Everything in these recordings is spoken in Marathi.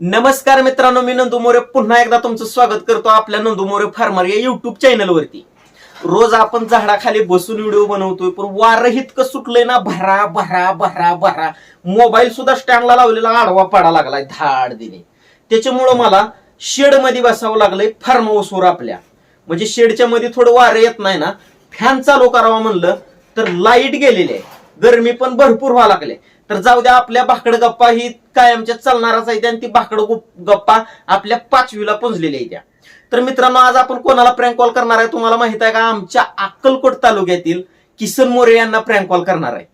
नमस्कार मित्रांनो मी नंदू मोरे. पुन्हा एकदा तुमचं स्वागत करतो आपल्या नंदू मोरे फार्मर या युट्यूब चॅनलवरती रोज आपण झाडाखाली बसून व्हिडिओ बनवतोय पण वारं इतकं सुटलंय ना भरा भरा भरा भरा. मोबाईल सुद्धा स्टँडला लावलेला आडवा पाडा लागलाय धाड दिने. त्याच्यामुळं मला शेडमध्ये बसावं लागलंय फार्म हाऊसवर आपल्या. म्हणजे शेडच्या मध्ये थोडं वारं येत नाही ना. फॅन चालू करावा म्हणलं तर लाइट गेलेली आहे. गरमी पण भरपूर व्हावं लागले तर जाऊ द्या आपल्या भाकड गप्पा ही कायमच्या चालणारच आहे आणि ती भाकड गप्पा आपल्या पाचवीला पुंजलेल्या आहे त्या. तर मित्रांनो आज आपण कोणाला प्रँक कॉल करणार आहे तुम्हाला माहीत आहे का? आमच्या अक्कलकोट तालुक्यातील किसन मोरे यांना प्रँक कॉल करणार आहे.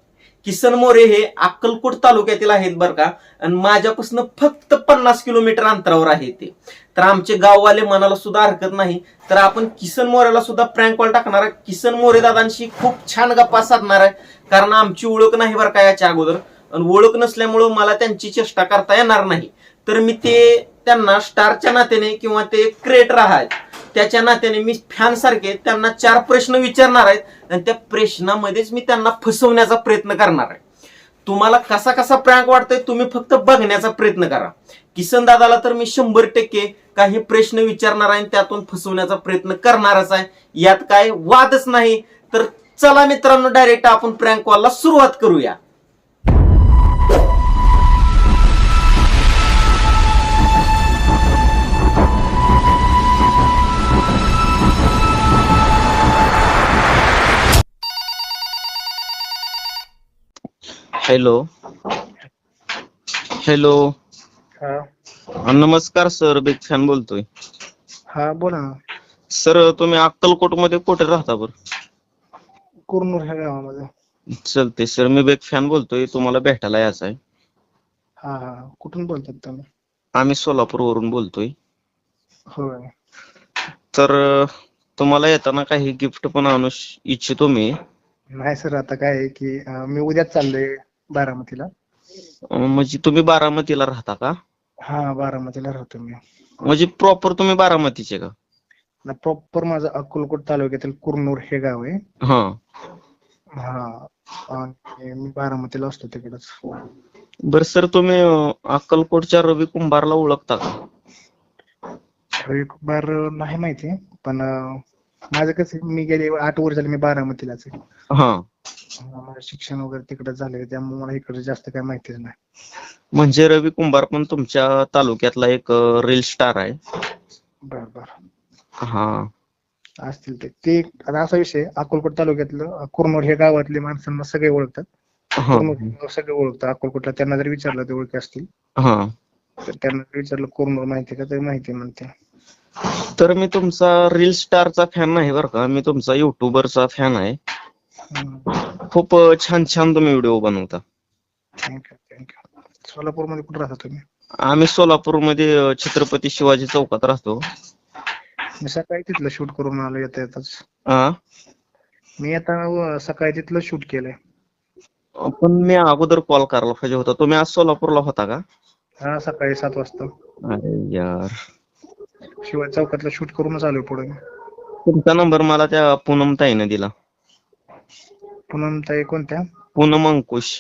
किसन मोरे हे अक्कलकोट तालुक्यातील आहेत बरं का? आणि माझ्यापासून फक्त पन्नास किलोमीटर अंतरावर आहे ते. तर आमचे गाववाले मनाला सुद्धा हरकत नाही. तर आपण किसन मोरेला सुद्धा प्रँक कॉल टाकणार आहे. किसन मोरे दादांशी खूप छान गप्पा साधणार आहे. कारण आमची ओळख नाही बरं का याच्या अगोदर. आणि ओळख नसल्यामुळं मला त्यांची चेष्टा करता येणार नाही. तर मी ते त्यांना स्टारच्या नात्याने किंवा ते क्रिएटर आहेत त्याच्या नात्याने मी फॅन सारखे त्यांना चार प्रश्न विचारणार आहेत आणि त्या प्रश्नामध्येच मी त्यांना फसवण्याचा प्रयत्न करणार आहे. तुम्हाला कसा कसा प्रँक वाटतोय तुम्ही फक्त बघण्याचा प्रयत्न करा. किसन दादाला तर मी शंभर टक्के काही प्रश्न विचारणार आहे आणि त्यातून फसवण्याचा प्रयत्न करणारच आहे. यात काय वादच नाही. तर चला मित्रांनो डायरेक्ट आपण प्रँक कॉलला सुरुवात करूया. हॅलो. हॅलो. हा. नमस्कार सर बिग फॅन बोलतोय. हा बोला ना. सर तुम्ही अक्कलकोटमध्ये कुठे राहता बरं? कुरनूर ह्या गावामध्ये. चलते सर मी बिग फॅन बोलतोय तुम्हाला भेटायला यायचं आहे हा हा. कुठून बोलतात तुम्ही? आम्ही सोलापूर वरून बोलतोय. होय. तर अं, तुम्हाला येताना काही गिफ्ट पण आणू श- इच्छितो मी. नाही सर आता काय आहे की अं, मी उद्याच चाललोय. बारामतीला. म्हणजे तुम्ही बारामतीला राहता का? हा बारामतीला राहतो मी. म्हणजे प्रॉपर तुम्ही बारामतीचे का? प्रॉपर माझं अक्कलकोट तालुक्यातील कुरनूर हे गाव आहे. हा. हा आणि मी बारामतीला असतो तिकडच. बर सर तुम्ही अक्कलकोटच्या रवी कुंभारला ओळखता का? बार नाही माहिती पण माझं कसं मी गेले आठ वर्ष झाले मी बारामतीलाच आहे. माझं शिक्षण वगैरे तिकडे झालंय त्यामुळे मला इकडे जास्त काय माहितीच नाही. म्हणजे रवी कुंभार पण तुमच्या तालुक्यातला एक रील स्टार आहे. बर बर. हा. असतील ते. ते आता असा विषय अक्कलकोट तालुक्यातलं कुरनूर हे गावातले माणसांना सगळे ओळखतात. हा. कुरनूर हे गाव सगळे ओळखतात. अक्कलकोटला त्यांना जर विचारलं ते ओळखी असतील. हा. तर त्यांना जर विचारलं कुरनूर माहिती का तर माहिती म्हणते. तर मी तुमचा रील स्टारचा फॅन नाही बरं का. मी तुमचा युट्यूबरचा फॅन आहे. खूप छान छान तुम्ही व्हिडिओ बनवता. थँक्यू थँक्यू सोलापूरमध्ये कुठे राहता तुम्ही? आम्ही सोलापूरमध्ये अं, छत्रपती शिवाजी चौकात राहतो. मी सकाळी तिथलं शूट करून आलो येता येताच. हा मी आता सकाळी तिथलं शूट केलंय. पण मी अगोदर कॉल करायला पाहिजे होता. तुम्ही आज सोलापूरला होता का? हा सकाळी सात वाजता. अरे यार. शिवाय चौकातलं शूट करूनच आलोय पुढे तुमचा नंबर मला त्या पूनम ताईने दिला. पुनम ताई कोणत्या? पूनम अंकुश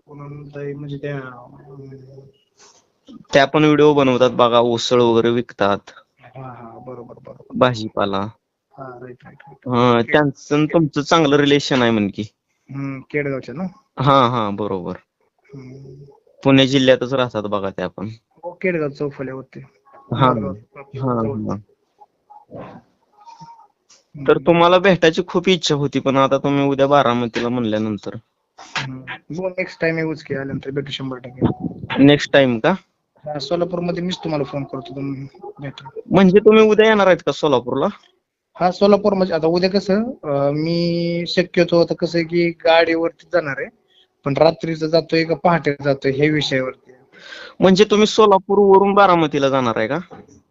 पुनम ताई म्हणजे त्या अं, त्या पण व्हिडिओ बनवतात बघा उसळ वगैरे विकतात. हा हा बरोबर बरोबर. भाजीपाला. हा राईट राईट राईट हा त्यांचं आणि तुमचं चांगलं रिलेशन आहे म्हणकी हम्म केडगावच्या ना? हा हा बरोबर. हम्म. पुणे जिल्ह्यातच राहतात बघा त्या पण. हो केडगाव चौफुल्यावरती हा हा हा. तर तुम्हाला भेटायची खूप इच्छा होती पण आता तुम्ही उद्या बारामतीला म्हणल्यानंतर. नेक्स्ट टाइम येऊच की आल्यानंतर भेटू शंभर टक्के. नेक्स्ट टाइम का? हा सोलापूरमध्ये मीच तुम्हाला फोन करतो तुम्ही भेटा. म्हणजे तुम्ही उद्या येणार आहेत का सोलापूरला? हा सोलापूर म्हणजे आता उद्या कसं मी शक्यतो आता कसं आहे की गाडीवरती जाणार आहे पण रात्रीचं जातोय का पहाटे जातोय हे विषयावरती. म्हणजे तुम्ही सोलापूर वरून बारामतीला जाणार आहे का?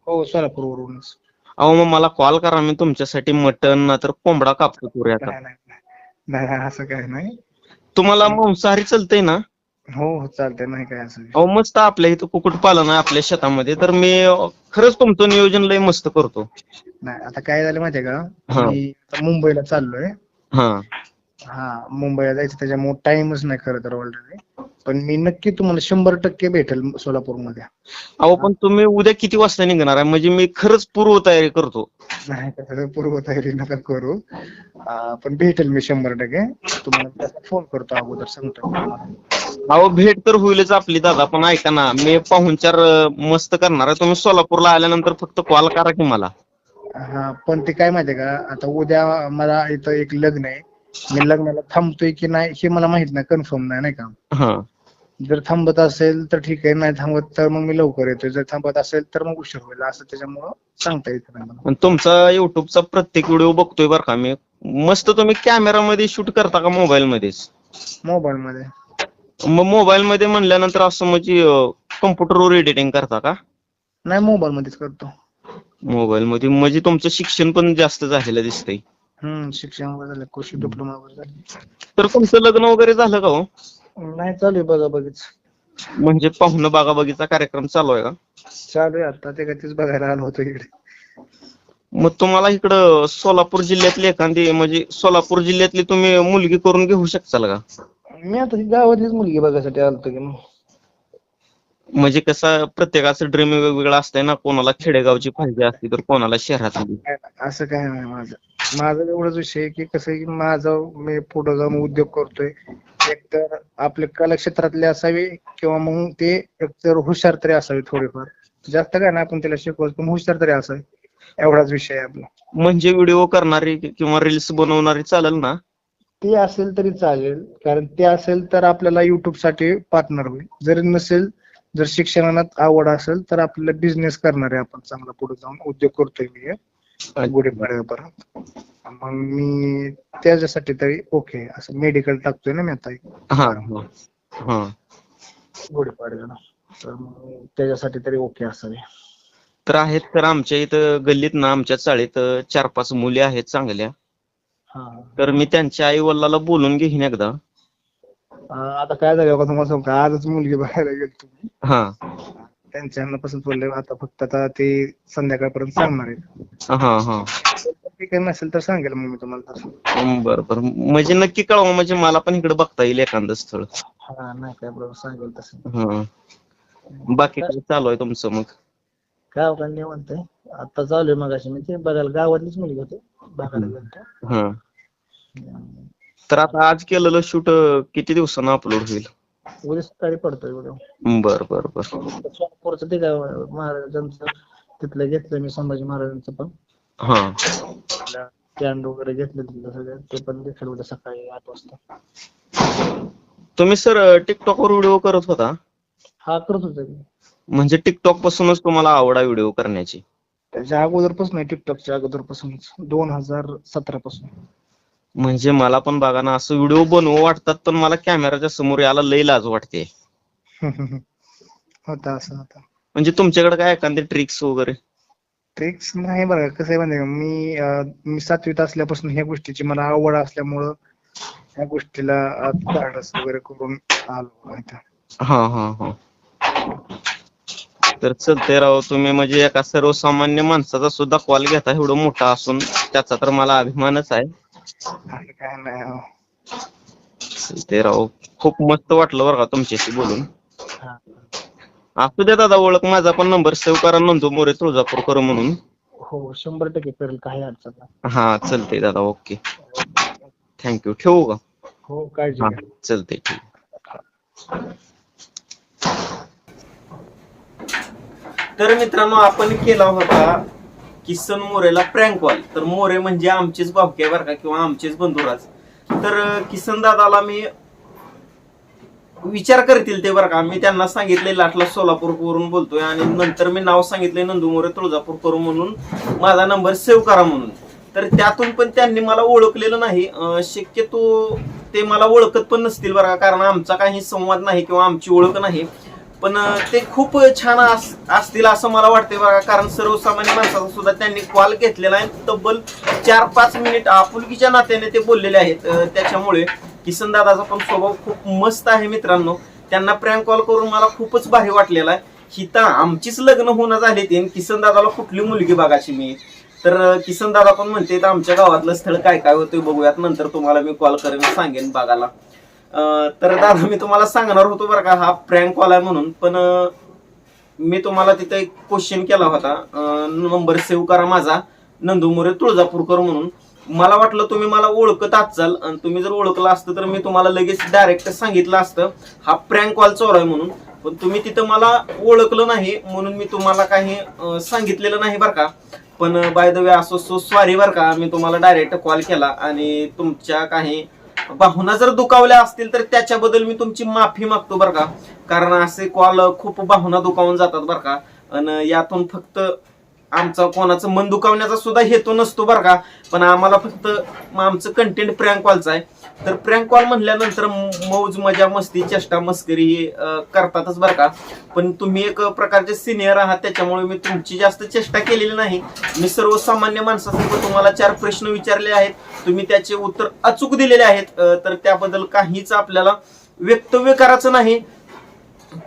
हो सोलापूर वरूनच अहो मग मला कॉल करा मी तुमच्यासाठी मटन ना तर कोंबडा कापतो तुऱ्याचा नाही नाही नाही. नाही, असं काय नाही. तुम्हाला मांसाहारी चालतंय ना? हो हो चालतंय नाही काय असं अहो मस्त आपल्या इथं कुक्कुटपालन आहे आपल्या शेतामध्ये. तर मी खरंच तुमचं नियोजन लय मस्त करतो. नाही आता काय झालं माहितीये का? हा. मी आता मुंबईला चाललोय. हा. हा मुंबईला जायचं त्याच्यामुळे टाइमच नाही खरं तर ऑलरेडी पण मी नक्की तुम्हाला शंभर टक्के भेटेल सोलापूरमध्ये. अहो पण तुम्ही उद्या किती वाजता निघणार आहे? म्हणजे मी खरंच पूर्व तयारी करतो. नाही तसं पूर्वतयारी नका करू. अं, पण भेटेल मी शंभर टक्के. तुम्हाला फोन करतो अगोदर सांगतो. अहो भेट तर होईलच आपली दादा पण ऐका ना मी पाहुणचार अं, मस्त करणार आहे. तुम्ही सोलापूरला आल्यानंतर फक्त कॉल करा की मला. हा पण ते काय माहितीये का? आता उद्या मला इथं एक लग्न आहे. मी लग्नाला थांबतोय की नाही हे मला माहीत नाही कन्फर्म नाही नाही का? हा. जर थांबत असेल तर ठीक आहे नाही थांबत तर मग मी लवकर येतो जर थांबत असेल तर मग उशीर होईल असं त्याच्यामुळं सांगता येत नाही मला. तुमचा युट्यूबचा प्रत्येक व्हिडिओ बघतोय बरं का? मी मस्त तुम्ही कॅमेरामध्ये शूट करता का मोबाईल मध्येच? मोबाईल मध्ये. मग मोबाईल मध्ये म्हणल्यानंतर असं म्हणजे कम्प्युटरवर एडिटिंग करता का? नाही मोबाईल मध्येच करतो. मोबाईल मध्ये म्हणजे तुमचं शिक्षण पण जास्त झालेलं दिसतंय. हम्म शिक्षण वगैरे झालं कृषी डिप्लोमा वगैरे झालं. तर तुमचं लग्न वगैरे झालं का हो? नाही चालू आहे बघा बघीच म्हणजे पाहुणं बागाबागीचा कार्यक्रम चालू आहे का? चालू आहे आता ते काय तेच बघायला आलो होतो इकडे. मग तुम्हाला इकडं सोलापूर जिल्ह्यातली एखादी म्हणजे सोलापूर जिल्ह्यातली तुम्ही मुलगी करून घेऊ शकताल का? मी आता ही गावातलीच मुलगी बघायसाठी आलतो की मग. म्हणजे कसं प्रत्येकाचं ड्रीम वेगवेगळं असतंय ना कोणाला खेडेगावची पाहिजे असते तर कोणाला शहरातली. नाही, असं काय नाही माझं. माझं एवढंच विषय आहे की कसं आहे की माझं मी पुढे जाऊन उद्योग करतोय. एकतर आपल्या कला क्षेत्रातले असावे किंवा मग ते एकतर हुशार तरी असावे थोडेफार. जास्त काय नाही आपण त्याला शिकवत पण हुशार तरी असावे. एवढाच विषय आहे आपला. म्हणजे व्हिडिओ करणारी किंवा रील्स बनवणारी चालेल ना? ते असेल तरी चालेल. कारण ते असेल तर आपल्याला युट्यूबसाठी पार्टनर होईल. जरी नसेल जर शिक्षणात आवड असेल तर आपल्याला बिझनेस करणार आहे आपण चांगला पुढे जाऊन उद्योग करतोय मी. गुढीपाडव्यापर्यंत. मग मी त्याच्यासाठी तरी ओके असं मेडिकल टाकतोय ना मी आता हा गुढीपाडव्याला. तर मग त्याच्यासाठी तरी ओके असावे तर आहेत तर आमच्या इथं गल्लीत ना आमच्या चाळीत चार पाच मुली आहेत चांगल्या. हा. तर मी त्यांच्या आई वडिलाला बोलून घेईन एकदा. आता काय झालं तुम्हाला सांगू का? आजच मुलगी बघायला गेलो. तुम्ही हा. त्यांच्या पसंत बोलले आता फक्त आता ते संध्याकाळपर्यंत सांगणार आहेत. हा हा ठीक आहे नसेल तर सांगेल मग मी तुम्हाला तसं. बरं बरं. म्हणजे नक्की कळवा म्हणजे मला पण इकडे बघता येईल एखादं स्थळ. हा नाही काय बरोबर सांगेल तसं. हा. बाकी काय चालू आहे तुमचं मग? काय का निवांत आहे. आता चालू आहे मगाशी मी ते बघायला. गावातलीच मुलगी होती. बघायला गेलतो. हा. तर आता आज केलेलं शूट किती दिवसानं अपलोड होईल? उद्या सकाळी पडतोय व्हिडिओ बर बर बर. सोलापूरचं ते काय महाराजांचं. तिथलं घेतलं मी संभाजी महाराजांचं पण. स्टँड वगैरे घेतलं तिथलं सगळं. ते पण देखील उद्या सकाळी आठ वाजता. तुम्ही सर टिकटॉक वर व्हिडिओ करत होता? हा करत होतो मी. म्हणजे टिकटॉक पासूनच तुम्हाला आवड आहे व्हिडिओ करण्याची? त्याच्या अगोदरपासून टिकटॉकच्या अगोदरपासूनच. दोन हजार सतरा पासून म्हणजे मला पण बघा ना असं व्हिडिओ बनवू वाटतात पण मला कॅमेराच्या समोर यायला लई लाज वाटते. होता असं होता. म्हणजे तुमच्याकडे काय एखादी ट्रिक्स वगैरे? ट्रिक्स नाही बघा कसं आहे का? मी अं, मी सातवीत असल्यापासून ह्या गोष्टीची मला आवड असल्यामुळं ह्या गोष्टीला अं, धाडस वगैरे करून आलो इथं. हा हा हा. तर चलते राव तुम्ही म्हणजे एका सर्वसामान्य माणसाचा सुद्धा कॉल घेता एवढं मोठा असून त्याचा तर मला अभिमानच आहे. काय नाही. ते राव खूप मस्त वाटलं बरं का तुमच्याशी बोलून. हा. असू द्या दादा ओळख माझा पण नंबर सेव्ह करा नंदू मोरे तुळजापूरकर म्हणून. हो शंभर टक्के करेल काही अडचण नाही. हा चलते दादा ओके. थँक्यू ठेवू का? हो काळजी हा घ्या. चलते ठीक. तर मित्रांनो आपण केला होता किसन मोरेला प्रँक कॉल तर मोरे म्हणजे आमचेच भावके बरं का किंवा आमचेच बंधुराज. तर किसन दादाला मी विचार करतील ते बरं का. मी त्यांना सांगितले लाटला सोलापूर वरून बोलतोय आणि नंतर मी नाव सांगितले नंदू मोरे तुळजापूर करून म्हणून. माझा नंबर सेव्ह करा म्हणून. तर त्यातून पण त्यांनी मला ओळखलेलं नाही. शक्यतो ते मला ओळखत पण नसतील बरं का कारण आमचा काही संवाद नाही किंवा आमची ओळख नाही. पण ते खूप छान अस- असतील असं मला वाटते बघा कारण सर्वसामान्य माणसाचा सुद्धा त्यांनी कॉल घेतलेला आहे. तब्बल चार पाच मिनिट आपुलकीच्या नात्याने ते बोललेले आहेत. त्याच्यामुळे किसन दादाचा पण स्वभाव खूप मस्त आहे मित्रांनो. त्यांना प्रँक कॉल करून मला खूपच भारी वाटलेला आहे. हिता आमचीच लग्न होणं झाले ते किसन दादाला कुठली मुलगी बघाशी मी? तर किसन दादा पण म्हणते तर आमच्या गावातलं स्थळ काय काय होतं बघूयात नंतर तुम्हाला मी कॉल करेन सांगेन बघायला. तर दादा मी तुम्हाला सांगणार होतो बरं का हा प्रँक कॉल आहे म्हणून. पण मी तुम्हाला तिथे एक क्वेश्चन केला होता. नंबर सेव्ह करा माझा. नंदू मोरे तुळजापूरकर म्हणून. मला वाटलं तुम्ही मला ओळखत असाल. आणि तुम्ही जर ओळखलं असतं तर मी तुम्हाला लगेच डायरेक्ट सांगितलं असतं. हा प्रँक कॉल चालू आहे म्हणून. पण तुम्ही तिथं मला ओळखलं नाही म्हणून मी तुम्हाला काही सांगितलेलं नाही बरं का. पण बाय द वे असो सो सॉरी बरं का. मी तुम्हाला डायरेक्ट कॉल केला. आणि तुमच्या काही बाहुना जर दुखावल्या असतील तर त्याच्याबद्दल मी तुमची माफी मागतो बरं का. कारण असे कॉल खूप भावना दुखावून जातात बरं का. आणि यातून फक्त आमचा कोणाचं मन दुखावण्याचा सुद्धा हेतू नसतो बरं का. पण आम्हाला फक्त आमचं कंटेंट प्रँक कॉलचं आहे. तर प्रँक कॉल म्हणल्यानंतर म- मौज मजा मस्ती चेष्टा मस्करी करतातच बरं का. पण तुम्ही एक प्रकारचे सिनियर आहात त्याच्यामुळे मी तुमची जास्त चेष्टा केलेली नाही. मी सर्वसामान्य माणसासारखं तुम्हाला चार प्रश्न विचारले आहेत. तुम्ही त्याचे उत्तर अचूक दिलेले आहेत. तर त्याबद्दल काहीच आपल्याला वक्तव्य करायचं नाही.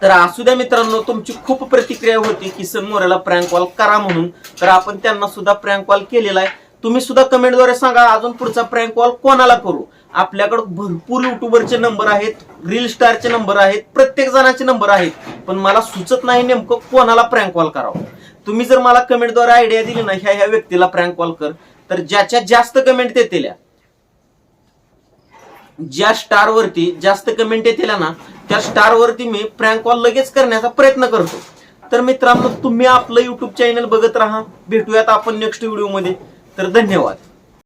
तर असू द्या मित्रांनो तुमची खूप प्रतिक्रिया होती की मोरेला प्रँक कॉल करा म्हणून. तर आपण त्यांना सुद्धा प्रँक कॉल केलेला आहे. तुम्ही सुद्धा कमेंटद्वारे सांगा अजून पुढचा प्रँक कॉल कोणाला करू? आपल्याकडे भरपूर युट्यूबरचे नंबर आहेत रील स्टारचे नंबर आहेत प्रत्येक जणाचे नंबर आहेत. पण मला सुचत नाही नेमकं कोणाला प्रँक कॉल करावं. तुम्ही जर मला कमेंटद्वारे आयडिया दिली ना ह्या ह्या व्यक्तीला प्रँक कॉल कर. तर ज्याच्या जास्त कमेंट येतील ज्या स्टार वरती जास्त कमेंट येतील ना त्या स्टार वरती मी प्रँक कॉल लगेच करण्याचा प्रयत्न करतो. तर मित्रांनो तुम्ही आपलं युट्यूब चॅनल बघत राहा. भेटूयात आपण नेक्स्ट व्हिडिओमध्ये. तर धन्यवाद.